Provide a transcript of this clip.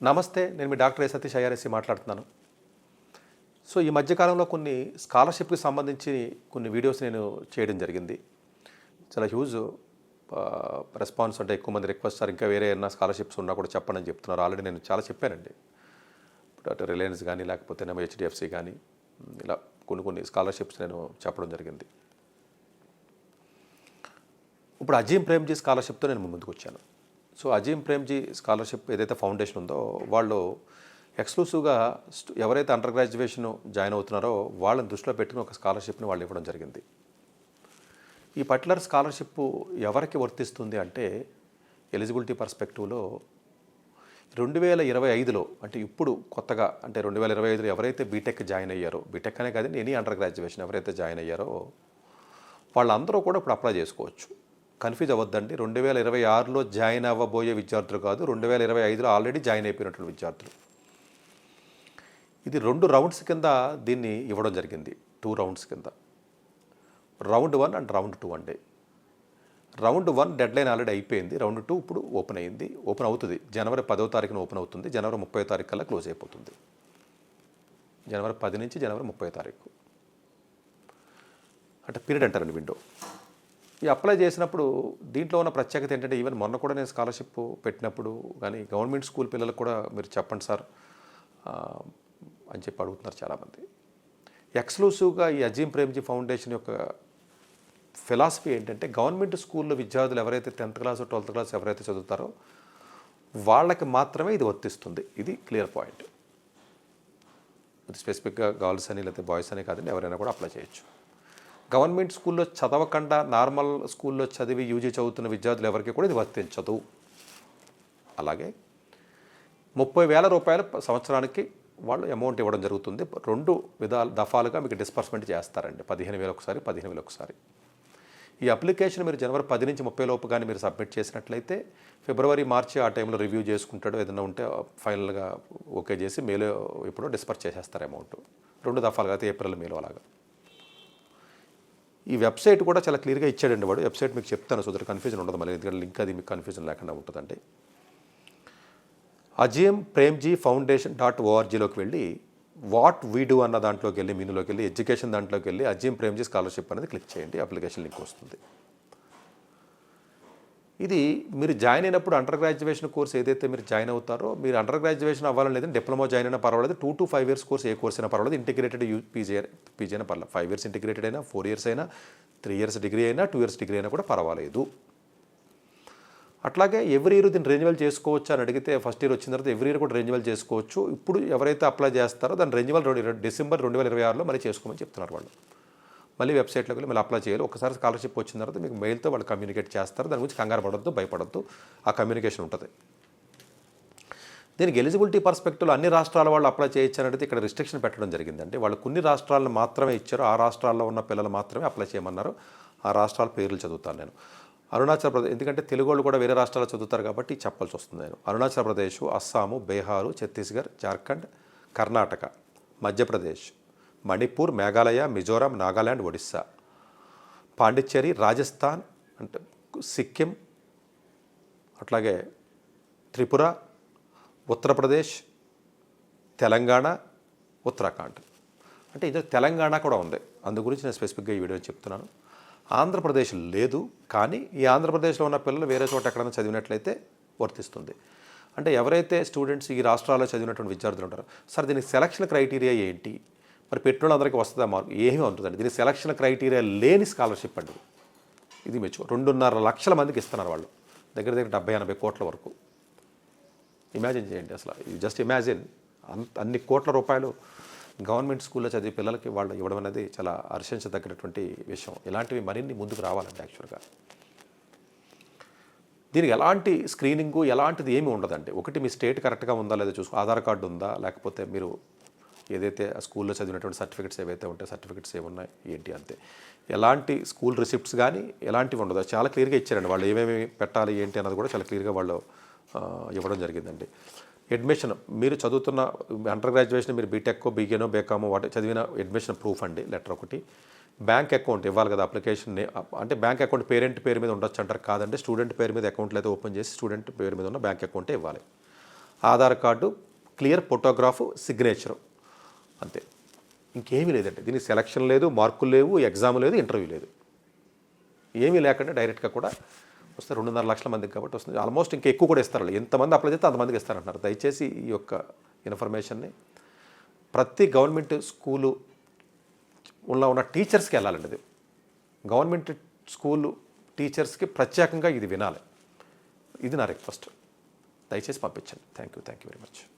నమస్తే నేను మీ డాక్టర్ ఏ సతీష్ ఐఆర్ఎస్సి మాట్లాడుతున్నాను. సో ఈ మధ్యకాలంలో కొన్ని స్కాలర్షిప్కి సంబంధించి కొన్ని వీడియోస్ నేను చేయడం జరిగింది. చాలా హ్యూజ్ రెస్పాన్స్ అంటే ఎక్కువ మంది రిక్వెస్ట్ సార్ ఇంకా వేరే ఏమైనా స్కాలర్షిప్స్ ఉన్నా కూడా చెప్పండి అని చెప్తున్నారు. ఆల్రెడీ నేను చాలా చెప్పానండి. ఇప్పుడు అటు రిలయన్స్ కానీ లేకపోతే నేను హెచ్డిఎఫ్సి కానీ ఇలా కొన్ని కొన్ని స్కాలర్షిప్స్ నేను చెప్పడం జరిగింది. ఇప్పుడు అజీం ప్రేమ్జీ స్కాలర్షిప్తో నేను ముందుకు వచ్చాను సో అజీం ప్రేమ్జీ స్కాలర్షిప్ ఏదైతే ఫౌండేషన్ ఉందో వాళ్ళు ఎక్స్క్లూసివ్గా ఎవరైతే అండర్ గ్రాడ్యుయేషన్ జాయిన్ అవుతున్నారో వాళ్ళని దృష్టిలో పెట్టుకుని ఒక స్కాలర్షిప్ని వాళ్ళు ఇవ్వడం జరిగింది. ఈ పర్టికులర్ స్కాలర్షిప్ ఎవరికి వర్తిస్తుంది అంటే ఎలిజిబిలిటీ పర్స్పెక్టివ్లో రెండు వేల ఇరవై ఐదులో అంటే ఇప్పుడు కొత్తగా అంటే రెండు వేల ఇరవై ఐదులో ఎవరైతే బీటెక్ జాయిన్ అయ్యారో బీటెక్ అనే కాదండి ఎనీ అండర్ గ్రాడ్యుయేషన్ ఎవరైతే జాయిన్ అయ్యారో వాళ్ళందరూ కూడా ఇప్పుడు అప్లై చేసుకోవచ్చు. కన్ఫ్యూజ్ అవ్వద్దండి. రెండు వేల ఇరవై ఆరులో జాయిన్ అవ్వబోయే విద్యార్థులు కాదు రెండు వేల ఇరవై ఐదులో ఆల్రెడీ జాయిన్ అయిపోయినటువంటి విద్యార్థులు. ఇది రెండు రౌండ్స్ కింద దీన్ని ఇవ్వడం జరిగింది. టూ రౌండ్స్ కింద. Round one and round two అండి. Round one deadline already అయిపోయింది. రౌండ్ టూ ఇప్పుడు ఓపెన్ అయింది. ఓపెన్ అవుతుంది. జనవరి పదో తారీఖున ఓపెన్ అవుతుంది. జనవరి ముప్పై తారీఖు కల్లా క్లోజ్ అయిపోతుంది. జనవరి పది నుంచి జనవరి ముప్పై తారీఖు. అంటే పీరియడ్ అంటారండి విండో. ఈ అప్లై చేసినప్పుడు దీంట్లో ఉన్న ప్రత్యేకత ఏంటంటే ఈవెన్ మొన్న కూడా నేను స్కాలర్షిప్ పెట్టినప్పుడు కానీ గవర్నమెంట్ స్కూల్ పిల్లలకు కూడా మీరు చెప్పండి సార్ అని చెప్పి అడుగుతున్నారు చాలామంది. ఎక్స్క్లూసివ్గా ఈ అజీం ప్రేమ్జీ ఫౌండేషన్ యొక్క ఫిలాసఫీ ఏంటంటే గవర్నమెంట్ స్కూల్లో విద్యార్థులు ఎవరైతే టెన్త్ క్లాస్ ట్వెల్త్ క్లాస్ ఎవరైతే చదువుతారో వాళ్ళకి మాత్రమే ఇది వర్తిస్తుంది. ఇది క్లియర్ పాయింట్. ఇది స్పెసిఫిక్గా గర్ల్స్ అని లేకపోతే బాయ్స్ అని కాదండి ఎవరైనా కూడా అప్లై చేయొచ్చు. గవర్నమెంట్ స్కూల్లో చదవకుండా నార్మల్ స్కూల్లో చదివి యూజీ చదువుతున్న విద్యార్థులు ఎవరికి కూడా ఇది వర్తించదు. అలాగే ముప్పై వేల రూపాయలు సంవత్సరానికి వాళ్ళు అమౌంట్ ఇవ్వడం జరుగుతుంది. రెండు విధాలు దఫాలుగా మీకు డిస్పర్స్మెంట్ చేస్తారండి. పదిహేను వేలు ఒకసారి పదిహేను వేలు ఒకసారి. ఈ అప్లికేషన్ మీరు జనవరి పది నుంచి ముప్పై లోపు కానీ మీరు సబ్మిట్ చేసినట్లయితే ఫిబ్రవరి మార్చి ఆ టైంలో రివ్యూ చేసుకుంటాడో ఏదైనా ఉంటే ఫైనల్గా ఓకే చేసి మేలో ఇప్పుడు డిస్పర్స్ చేసేస్తారు అమౌంట్. రెండు దఫాలుగా అయితే ఏప్రిల్ మేలో అలాగా. ఈ వెబ్సైట్ కూడా చాలా క్లియర్గా ఇచ్చాడండి వాడు. వెబ్సైట్ మీకు చెప్తాను సో దట్ కన్ఫ్యూజన్ ఉండదు మళ్ళీ. ఎందుకంటే లింక్ అది మీకు కన్ఫ్యూజన్ లేకుండా ఉంటుందండి. అజయం ప్రేమ్జీ ఫౌండేషన్ డాట్ ఓఆర్జీలోకి వెళ్ళి వాట్ వీ డూ అన్న దాంట్లోకి వెళ్ళి మీనులోకి వెళ్ళి ఎడ్యుకేషన్ దాంట్లోకి వెళ్ళి అజయం ప్రేమ్జీ స్కాలర్షిప్ అనేది క్లిక్ చేయండి. అప్లికేషన్ లింక్ వస్తుంది. ఇది మీరు జాయిన్ అయినప్పుడు అండర్ గ్రాడ్యుయేషన్ కోర్స్ ఏదైతే మీరు జాయిన్ అవుతారో మీరు అండర్ గ్రాడ్యుయేషన్ అవ్వాలని లేదంటే డిప్లొమా జాయిన్ అయినా పర్వాలేదు two to five years course A course అయినా పర్వాలేదు. ఇంటిగ్రేటెడ్ యూ పీజీ పీజీ అయినా పర్వాలేదు. ఫైవ్ ఇయర్స్ ఇంటిగ్రేటెడ్ అయినా ఫోర్ ఇయర్స్ అయినా త్రీ ఇయర్స్ డిగ్రీ అయినా టూ ఇయర్స్ డిగ్రీ అయినా కూడా పర్వాలేదు. అట్లాగే ఎవ్రీ ఇయర్ దీన్ని రెన్యువల్ చేసుకోవచ్చు అని అడిగితే ఫస్ట్ ఇయర్ వచ్చిన తర్వాత ఎవ్రీ ఇయర్ కూడా రెన్యువల్ చేసుకోవచ్చు. ఇప్పుడు ఎవరైతే అప్లై చేస్తారో దాన్ని రెన్యువల్ రెండు డిసెంబర్ రెండు వేల ఇరవై ఆరులో మరి చేసుకోమని చెప్తున్నారు వాళ్ళు. మళ్ళీ వెబ్సైట్లోకి వెళ్ళి మళ్ళీ అప్లై చేయాలి. ఒకసారి స్కాలర్షిప్ వచ్చిన తర్వాత మీకు మెయిల్తో వాళ్ళు కమ్యూనికేట్ చేస్తారు. దాని గురించి కంగారు పడొద్దు భయపడొద్దు. ఆ కమ్యూనికేషన్ ఉంటుంది. దీనికి ఎలిజిబిలిటీ పర్స్పెక్టివ్లో అన్ని రాష్ట్రాల వాళ్ళు అప్లై చేయొచ్చు అనేది ఇక్కడ రిస్ట్రిక్షన్ పెట్టడం జరిగింది అంటే వాళ్ళు కొన్ని రాష్ట్రాలను మాత్రమే ఇచ్చారు. ఆ రాష్ట్రాల్లో ఉన్న పిల్లలు మాత్రమే అప్లై చేయమన్నారు. ఆ రాష్ట్రాల పేర్లు చదువుతాను నేను. అరుణాచల్ ప్రదేశ్ ఎందుకంటే తెలుగు వాళ్ళు కూడా వేరే రాష్ట్రాల్లో చదువుతారు కాబట్టి చెప్పాల్సి వస్తుంది నేను. అరుణాచల్ ప్రదేశ్ అస్సాము బీహారు ఛత్తీస్గఢ్ జార్ఖండ్ కర్ణాటక మధ్యప్రదేశ్. మణిపూర్ మేఘాలయ మిజోరాం నాగాల్యాండ్ ఒడిస్సా. పాండిచ్చేరి రాజస్థాన్ అంటే సిక్కిం అట్లాగే త్రిపుర ఉత్తరప్రదేశ్ తెలంగాణ ఉత్తరాఖండ్. అంటే ఇది తెలంగాణ కూడా ఉంది. అందు గురించి నేను స్పెసిఫిక్గా ఈ వీడియో చెప్తున్నాను. ఆంధ్రప్రదేశ్ లేదు కానీ ఈ ఆంధ్రప్రదేశ్లో ఉన్న పిల్లలు వేరే చోట ఎక్కడైనా చదివినట్లయితే వర్తిస్తుంది. అంటే ఎవరైతే స్టూడెంట్స్ ఈ రాష్ట్రాల్లో చదివినటువంటి విద్యార్థులు ఉంటారో సార్ దీనికి సెలక్షన్ క్రైటీరియా ఏంటి? మరి పెట్రోల్ అందరికీ వస్తుందా మార్కు? ఏమీ ఉంటుందండి. దీనికి సెలక్షన్ క్రైటీరియా లేని స్కాలర్షిప్ అండి ఇది. మెచ్చు రెండున్నర లక్షల మందికి ఇస్తున్నారు వాళ్ళు. దగ్గర దగ్గర డెబ్బై ఎనభై కోట్ల వరకు. ఇమాజిన్ చేయండి అసలు. జస్ట్ ఇమాజిన్ అంత అన్ని కోట్ల రూపాయలు గవర్నమెంట్ స్కూల్లో చదివే పిల్లలకి వాళ్ళు ఇవ్వడం అనేది చాలా హర్షించదగినటువంటి విషయం. ఇలాంటివి మరిన్ని ముందుకు రావాలండి యాక్చువల్గా దీనికి ఎలాంటి స్క్రీనింగు ఎలాంటిది ఏమీ ఉండదండి. ఒకటి మీ స్టేట్ కరెక్ట్గా ఉందా లేదా చూసుకో ఆధార్ కార్డు ఉందా లేకపోతే మీరు ఏదైతే ఆ స్కూల్లో చదివినటువంటి సర్టిఫికెట్స్ ఏవైతే ఉంటాయో సర్టిఫికెట్స్ ఏమున్నాయి ఏంటి అంతే. ఎలాంటి స్కూల్ రిసిప్ట్స్ కానీ ఎలాంటివి ఉండదు. చాలా క్లియర్గా ఇచ్చారండి. వాళ్ళు ఏమేమి పెట్టాలి ఏంటి అన్నది కూడా చాలా క్లియర్గా వాళ్ళు ఇవ్వడం జరిగిందండి. అడ్మిషన్ మీరు చదువుతున్న అండర్ గ్రాడ్యుయేషన్ మీరు బీటెక్ బీఏనో బేకామో వాటి చదివిన అడ్మిషన్ ప్రూఫ్ అండి లెటర్ ఒకటి. బ్యాంక్ అకౌంట్ ఇవ్వాలి కదా అప్లికేషన్ అంటే బ్యాంక్ అకౌంట్ పేరెంట్ పేరు మీద ఉండొచ్చు అంటారు కాదంటే స్టూడెంట్ పేరు మీద అకౌంట్లు అయితే ఓపెన్ చేసి స్టూడెంట్ పేరు మీద ఉన్న బ్యాంక్ అకౌంటే ఇవ్వాలి. Aadhaar card clear photograph signature. అంతే. ఇంకేమీ లేదండి. దీనికి సెలక్షన్ లేదు మార్కులు లేవు ఎగ్జామ్ లేదు ఇంటర్వ్యూ లేదు. ఏమీ లేకుండా డైరెక్ట్గా కూడా వస్తే రెండున్నర లక్షల మందికి కాబట్టి వస్తుంది. ఆల్మోస్ట్ ఇంకా ఎక్కువ కూడా ఇస్తారు ఎంతమంది అప్లై చేస్తే అంతమందికి ఇస్తారంటున్నారు. దయచేసి ఈ యొక్క ఇన్ఫర్మేషన్ని ప్రతి గవర్నమెంట్ స్కూలు ఉన్న ఉన్న టీచర్స్కి వెళ్ళాలండి ఇది. గవర్నమెంట్ స్కూలు టీచర్స్కి ప్రత్యేకంగా ఇది వినాలి. ఇది నా రిక్వెస్ట్ దయచేసి పంపించండి. Thank you thank you very much